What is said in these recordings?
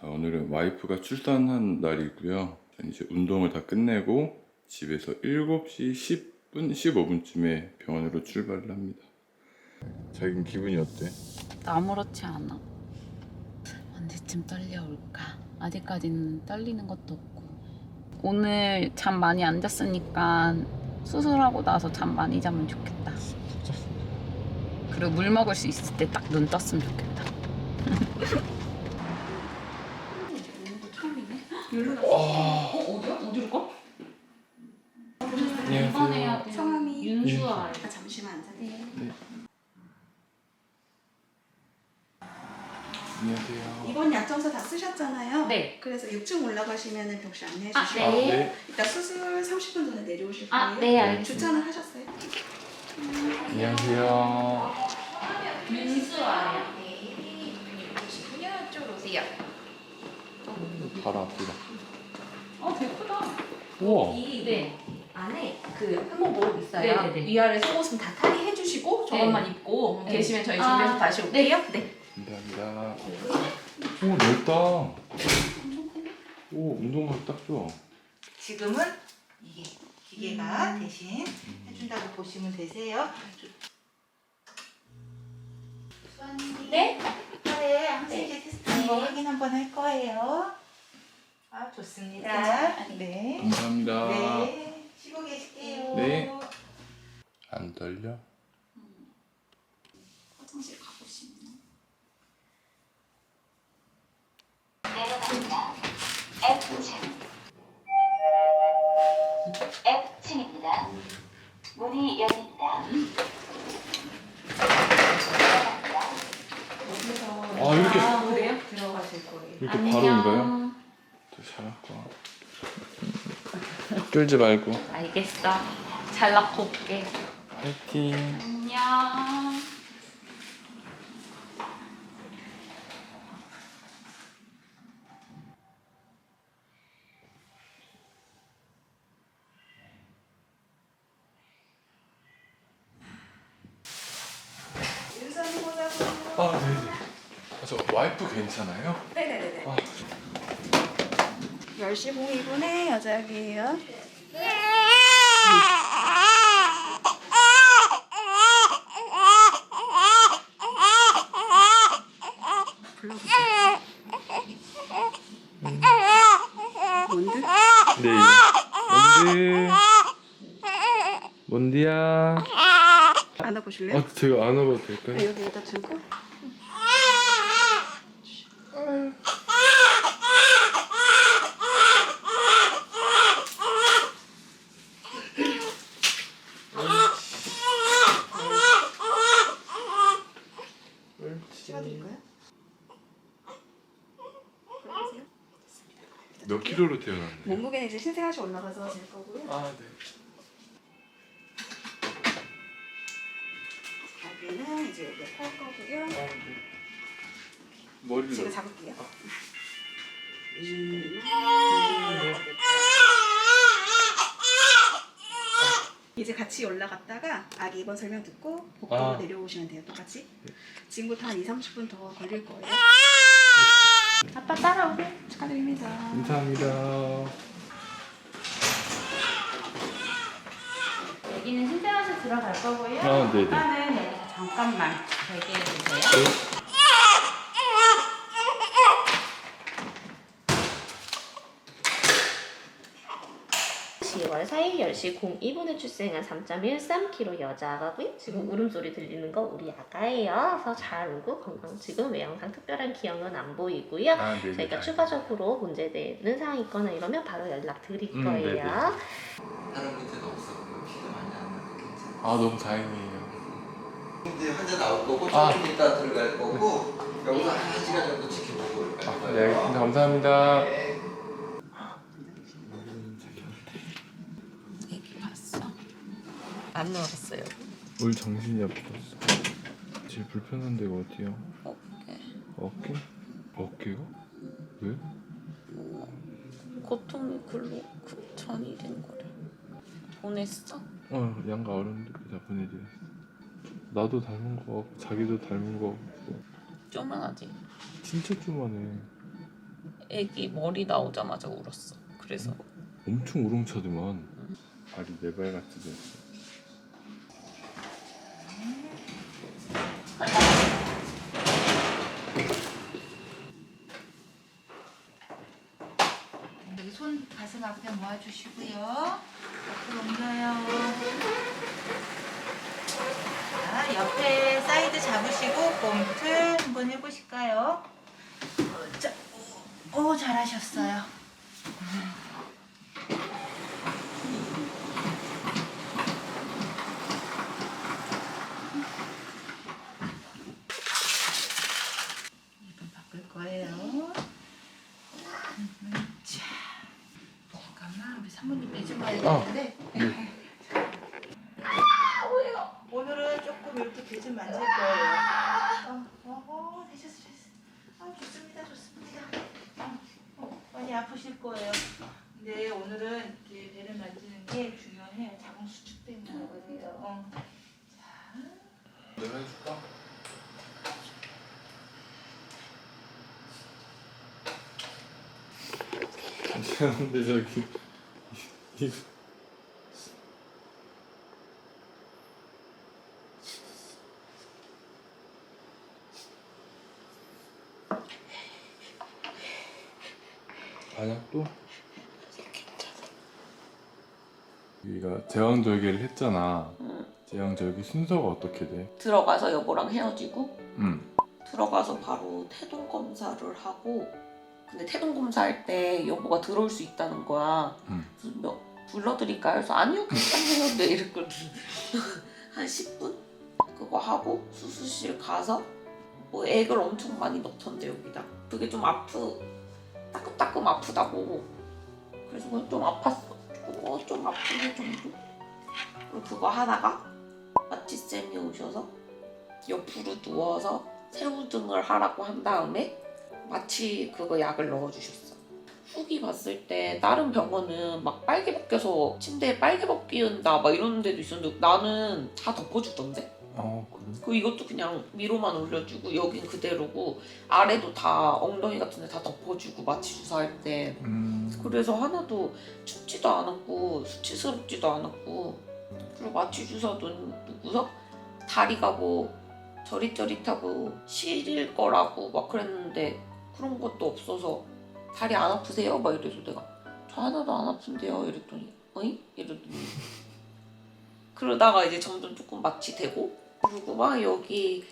자, 오늘은 와이프가 출산한 날이고요. 저는 이제 운동을 다 끝내고 집에서 7시 10분, 15분쯤에 병원으로 출발을 합니다. 자기는 기분이 어때? 나 아무렇지 않아. 언제쯤 떨려올까? 아직까지는 떨리는 것도 없고. 오늘 잠 많이 안 잤으니까 수술하고 나서 잠 많이 자면 좋겠다. 그리고 물 먹을 수 있을 때 딱 눈 떴으면 좋겠다. 어, 어디야? 어디로 가? 안녕하세요. 성함이 윤수아. 아, 잠시만 앉아세요. 안녕하세요. 이번 약정서 다 쓰셨잖아요. 네. 그래서 6층 올라가시면 병실 안내해 아, 주시고 아, 네. 이따 수술 30분 전에 내려오실 거예요. 아, 네, 알겠습니다. 주차는 하셨어요? 안녕하세요. 윤수아야. 보시고요. 이쪽으로 오세요. 바로 앞이다. 어, 크다. 우와. 이 네. 안에 그 한복 모르고 있어요. 네 네 네. 위아래 속옷은 다 탈의 해 주시고 저것만 입고 네. 계시면 저희 아, 준비해서 다시 올게요. 네. 감사합니다. 오, 넓다. 오, 운동하기 딱 좋아. 지금은 이게 기계가 대신 해준다고 보시면 되세요. 수아님. 네? 네, 항생제 테스트 거 확인 한번 할 거예요. 아, 좋습니다. 네. 감사합니다. 네. 쉬고 계실게요. 네. 안 떨려? 화장실 가보시면. 내려갑니다. F층. F층입니다. 문이 열립니다. 내려갑니다. 아, 이렇게, 아, 그래요? 들어가실 거예요. 이렇게 바로 온가요? 더 잘할까? 끌지 말고. 알겠어. 잘 낳고 올게. 파이팅. 안녕. 윤선이 보자고. 아, 네네. 아, 저 와이프 괜찮아요? 네네네네. 아, 10시 02분에 여자기예요. 뭔데? 네. 뭔데? 뭔디야? 안아보실래요? 어, 제가 안아봐도 네, 될까요? 여기에다 두고. 찍어드릴까요? 그러세요? 몇 킬로로 태어났나요? 몸무게는 이제 신생아시 올라가서 될 거고요. 아, 네. 여기는 이제 여기 할 거고요. 머리를 제가 넣- 잡을게요. 이제 같이 올라갔다가 아기 입원 설명 듣고 복도로 아. 내려오시면 돼요. 똑같이. 지금부터 한 2, 30분 더 걸릴 거예요. 아빠 따라오세요. 축하드립니다. 감사합니다. 여기는 신생아실 들어갈 거고요. 아, 네네. 아빠는 여기서 잠깐만 대기해 주세요. 네. 10월 4일 10시 02분에 출생한 3.13kg 여자아가고요. 지금 울음소리 들리는 거 우리 아가예요. 그래서 잘 울고 건강 지금 외양상 특별한 기형은 안 보이고요. 아, 네네. 저희가 추가적으로 문제되는 사항이 있거나 이러면 바로 연락 드릴 음, 거예요. 네네. 다른. 피도 많이 안 괜찮아요. 아, 너무 다행이에요. 이제 환자 나올 거고 아. 조금 이따 들어갈 거고 여기서 한 시간 정도 지켜보고 올 아, 거예요. 네, 알겠습니다. 감사합니다. 애기 봤어? 안 나왔어요. 올 정신이 없었어. 제일 불편한 데가 어디야? 어깨. 어깨? 어깨가? 왜? 고통이 글로 그 전이 된 거를 보냈어? 어, 양가 어른들께 다 보내드렸어. 나도 닮은 거 같고, 자기도 닮은 거 같고. 쪼만하지? 진짜 쪼만해. 애기 머리 나오자마자 울었어. 그래서 엄청 우렁차더만. 발이 네발 같이 됐어. 여기 손 가슴 앞에 모아주시고요. 옆으로 옮겨요. 자, 옆에 사이드 잡으시고 봄틀 한번 해보실까요? 어, 자, 오, 잘하셨어요. 이분 바꿀 거예요. 자, 잠깐만 우리 사모님 매좀 봐야 되는데. 아, 오늘은 조금 이렇게 배좀 만질 거예요. 어, 어, 되셨어, 되셨어. 아, 좋습니다, 좋습니다. 어, 어, 많이 아프실 거예요. 근데 오늘은 이렇게 배를 만지는 게 중요해요. 자궁 수축 때문에 하거든요. 어. 자. 내가 해줄까? 미안한데 저기 이거 또? 우리가 제왕절개를 했잖아 제왕절개 순서가 어떻게 돼? 들어가서 여보랑 헤어지고 응 들어가서 바로 태동 검사를 하고 근데 태동 검사할 때 여보가 들어올 수 있다는 거야. 음. 그래서 몇 불러드릴까요? 그래서 아니요 괜찮아요. 네 이랬거든. 한 10분 그거 하고 수술실 가서 뭐 액을 엄청 많이 넣던데 여기다. 그게 좀 아프 따끔따끔 아프다고. 그래서 그냥 좀 아팠어. 조금 어, 좀 아픈데 정도. 그리고 그거 하다가 마취 쌤이 오셔서 옆으로 누워서 새우등을 하라고 한 다음에 마취 그거 약을 넣어주셨어. 후기 봤을 때 다른 병원은 막 빨개 벗겨서 침대에 빨개 벗기운다 막 이런 데도 있었는데 나는 다 덮어주던데. 어 그래? 그 이것도 그냥 위로만 올려주고 여긴 그대로고 아래도 다 엉덩이 같은 데 다 덮어주고 마취 주사할 때 음 그래서 하나도 춥지도 않았고 수치스럽지도 않았고 그리고 마취 주사도 누구서 다리가 뭐 저릿저릿하고 시릴 거라고 막 그랬는데 그런 것도 없어서 다리 안 아프세요? 막 이래서 내가 저 하나도 안 아픈데요 이랬더니 어이? 이러더니 그러다가 이제 점점 조금 마취되고 그리고 막 여기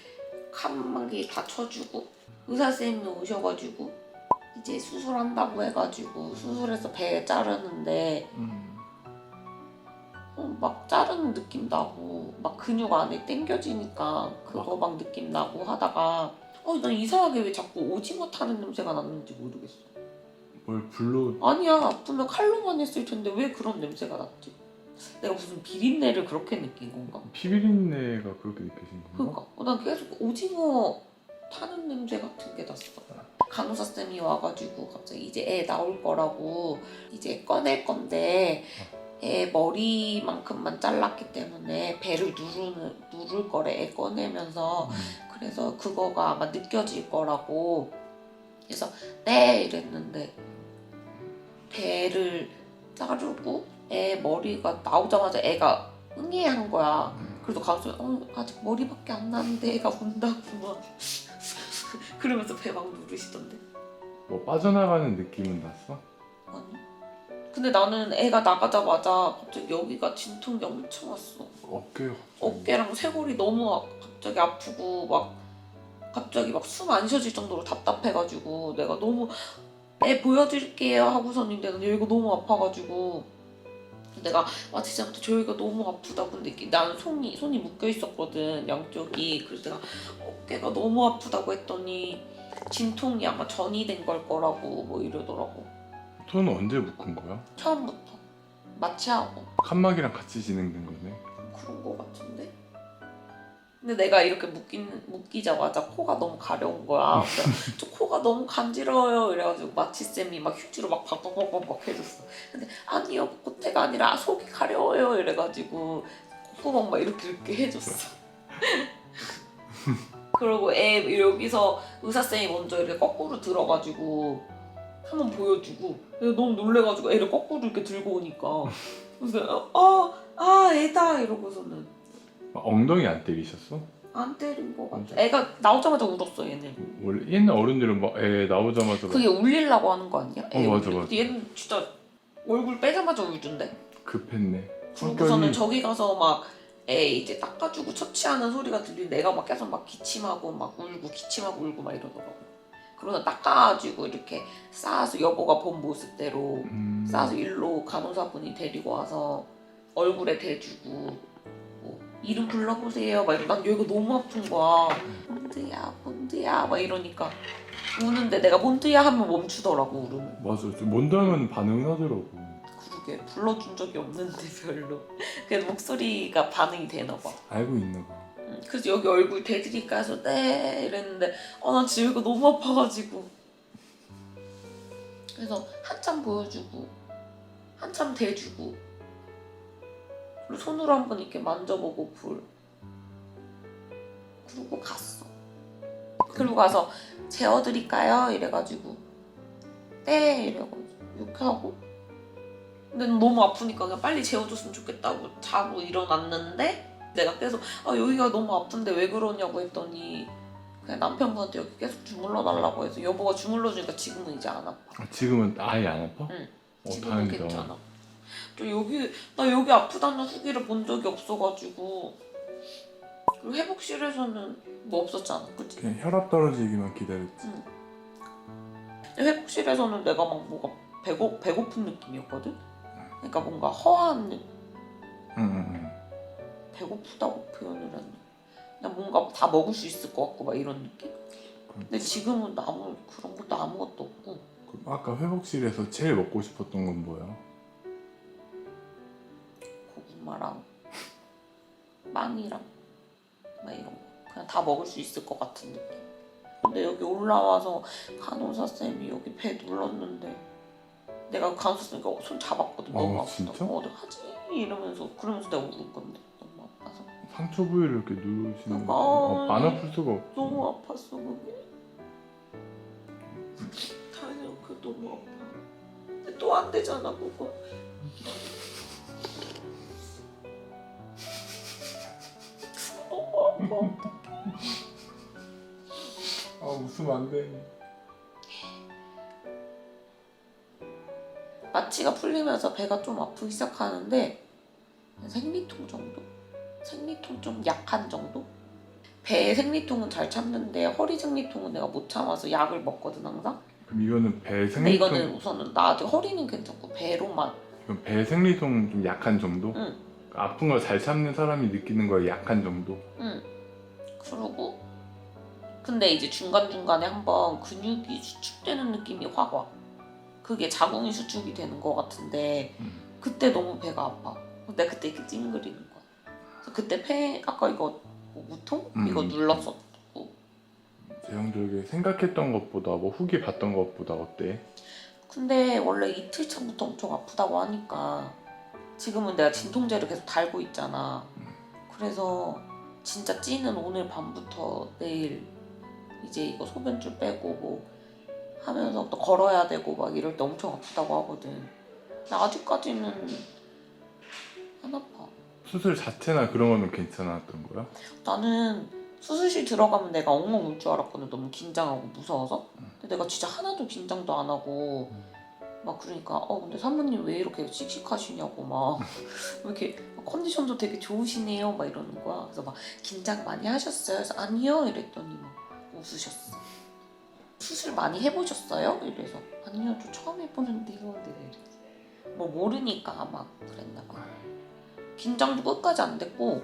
칸막이 다 쳐주고 의사쌤이 오셔가지고 이제 수술한다고 해가지고 수술해서 배 자르는데 음. 어, 막 자르는 느낌 나고 막 근육 안에 당겨지니까 그거 막 느낌 나고 하다가 어, 난 이상하게 왜 자꾸 오징어 타는 냄새가 났는지 모르겠어. 뭘 불러 아니야, 분명 칼로만 했을 텐데 왜 그런 냄새가 났지? 내가 무슨 비린내를 그렇게 느낀 건가? 피비린내가 그렇게 느껴진 건가? 그러니까 어, 난 계속 오징어 타는 냄새 같은 게 났어. 간호사 쌤이 와가지고 갑자기 이제 애 나올 거라고 이제 꺼낼 건데 애 머리만큼만 잘랐기 때문에 배를 누르는 누를 거래 애 꺼내면서 음. 그래서 그거가 아마 느껴질 거라고 그래서 네 이랬는데 배를 자르고 애 머리가 나오자마자 애가 응애한 거야. 음. 그래서 가서 어, 아직 머리밖에 안 나는데 애가 운다고 막 그러면서 배 막 누르시던데 뭐 빠져나가는 느낌은 났어? 아니 근데 나는 애가 나가자마자 갑자기 여기가 진통이 엄청 왔어 어깨가 어깨랑 쇄골이 너무 아- 갑자기 아프고 막 갑자기 막 숨 안 쉬어질 정도로 답답해가지고 내가 너무 애 보여드릴게요 하고서는 내가 여기가 너무 아파가지고 내가 아 진짜 저 여기가 너무 아프다 근데 나는 손이 손이 묶여 있었거든 양쪽이. 그래서 내가 어깨가 너무 아프다고 했더니 진통이 아마 전이 된 걸 거라고 뭐 이러더라고. 손은 언제 묶은 거야? 처음부터. 마취하고. 칸막이랑 같이 진행된 거네? 그런 거 같은데? 근데 내가 이렇게 묶인, 묶이자마자 코가 너무 가려운 거야. 그래서 저 코가 너무 간지러워요. 이래가지고 마취쌤이 막 휴지로 막 박박박박 해줬어. 근데 아니요, 콧대가 아니라 속이 가려워요. 이래가지고 콧구멍 막 이렇게 이렇게 해줬어. 그리고 애 여기서 의사쌤이 먼저 이렇게 거꾸로 들어가지고 한번 보여주고 너무 놀래가지고 애를 거꾸로 이렇게 들고 오니까 그래서 어 아 애다 이러고서는 막 엉덩이 안 때리셨어? 안 때린 거 같아. 애가 나오자마자 울었어 얘는. 원래 옛날 어른들은 막 애 나오자마자 막 그게 울리려고 하는 거 아니야? 애 어, 맞아, 울리- 맞아. 얘는 진짜 얼굴 빼자마자 울던데. 급했네. 그러고서는 성격이 저기 가서 막 애 이제 닦아주고 처치하는 소리가 들리는 애가 막 계속 막 기침하고 막 울고 기침하고 울고 막 이러더라고. 그러다 닦아가지고 이렇게 싸서 여보가 본 모습대로 음, 싸서 일로 간호사분이 데리고 와서 얼굴에 대주고 뭐 이름 불러보세요. 막 난 여기가 너무 아픈 거야. 본드야 본드야. 막 이러니까 우는데 내가 본드야 하면 멈추더라고 울음을. 맞아. 하면 반응은 하더라고. 그러게. 불러준 적이 없는데 별로. 그래서 목소리가 반응이 되나 봐. 알고 있나 봐. 응, 그래서 여기 얼굴 대드릴까 해서 네 이랬는데 어난 지금 이거 너무 아파가지고. 그래서 한참 보여주고 한참 대주고 손으로 한번 이렇게 만져보고 불 그러고 갔어 그리고 가서 재워드릴까요? 이래가지고 네 이래가지고 이렇게 하고 근데 너무 아프니까 그냥 빨리 재워줬으면 좋겠다고 자고 일어났는데 내가 계속 아 여기가 너무 아픈데 왜 그러냐고 했더니 그냥 남편분한테 여기 계속 주물러 달라고 해서 여보가 주물러 주니까 지금은 이제 안 아파. 아, 지금은 아예 안 아파? 응. 어, 지금은 다행이다. 괜찮아. 또 여기 나 여기 아프다는 후기를 본 적이 없어가지고 그리고 회복실에서는 뭐 없었잖아, 그치? 그냥 혈압 떨어지기만 기다렸지. 회복실에서는 내가 막 뭐가 배고 배고픈 느낌이었거든. 그러니까 뭔가 허한 느- 응, 응, 응. 배고프다고 표현을 했나? 그냥 뭔가 다 먹을 수 있을 것 같고 막 이런 느낌. 근데 지금은 아무 그런 것도 아무것도 없고 그럼 아까 회복실에서 제일 먹고 싶었던 건 뭐야? 고구마랑 빵이랑 막 이런 거 그냥 다 먹을 수 있을 것 같은 느낌. 근데 여기 올라와서 간호사 쌤이 여기 배 눌렀는데 내가 간호사 쌤이니까 손 잡았거든 너무 어, 아프다. 진짜? 어, 내가 하지 이러면서 그러면서 내가 울은 건데 너무 아파서 상처 부위를 이렇게 누르시는 거. 아, 어, 안 아플 수가 없지. 너무 아팠어 그게. 다행히 그 너무 아파. 근데 또 안 되잖아 그거. 아 웃으면 안 돼. 마취가 풀리면서 배가 좀 아프기 시작하는데 생리통 정도? 생리통 좀 약한 정도? 배 생리통은 잘 참는데 허리 생리통은 내가 못 참아서 약을 먹거든 항상. 그럼 이거는 배 근데 생리통. 이거는 우선은 나 아직 허리는 괜찮고 배로만. 그럼 배 생리통 좀 약한 정도? 응. 아픈 걸 잘 참는 사람이 느끼는 거에 약한 정도. 응. 그러고 근데 이제 중간 중간에 한번 근육이 수축되는 느낌이 확 와. 그게 자궁이 수축이 되는 것 같은데 음. 그때 너무 배가 아파. 내가 그때 이렇게 찡그리는 거야. 그래서 그때 폐 아까 이거 뭐 무통 음. 이거 눌렀었고 제형적이 생각했던 것보다 뭐 후기 봤던 것보다 어때? 근데 원래 이틀 전부터 엄청 아프다고 하니까 지금은 내가 진통제를 계속 달고 있잖아. 그래서 진짜 찌는 오늘 밤부터 내일 이제 이거 소변줄 빼고 뭐 하면서 또 걸어야 되고 막 이럴 때 엄청 아프다고 하거든. 근데 아직까지는 안 아파. 수술 자체나 그런 거는 괜찮았던 거야? 나는 수술실 들어가면 내가 엉엉 울 줄 알았거든. 너무 긴장하고 무서워서. 근데 내가 진짜 하나도 긴장도 안 하고 막 그러니까 어 근데 사모님 왜 이렇게 씩씩하시냐고 막 왜 이렇게 컨디션도 되게 좋으시네요 막 이러는 거야. 그래서 막 긴장 많이 하셨어요? 그래서 아니요 이랬더니 막 웃으셨어. 수술 많이 해보셨어요? 이래서 아니요 저 처음 해보는데요. 내가 이랬지. 뭐 모르니까 막 그랬나 봐. 긴장도 끝까지 안 됐고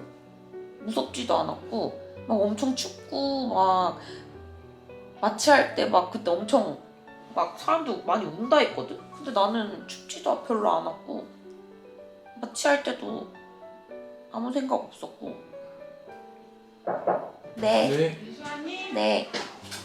무섭지도 않았고 막 엄청 춥고 막 마취할 때 막 그때 엄청 막 사람도 많이 운다 했거든. 근데 나는 춥지도 별로 않았고 마취할 때도 아무 생각 없었고. 네. 네. 네.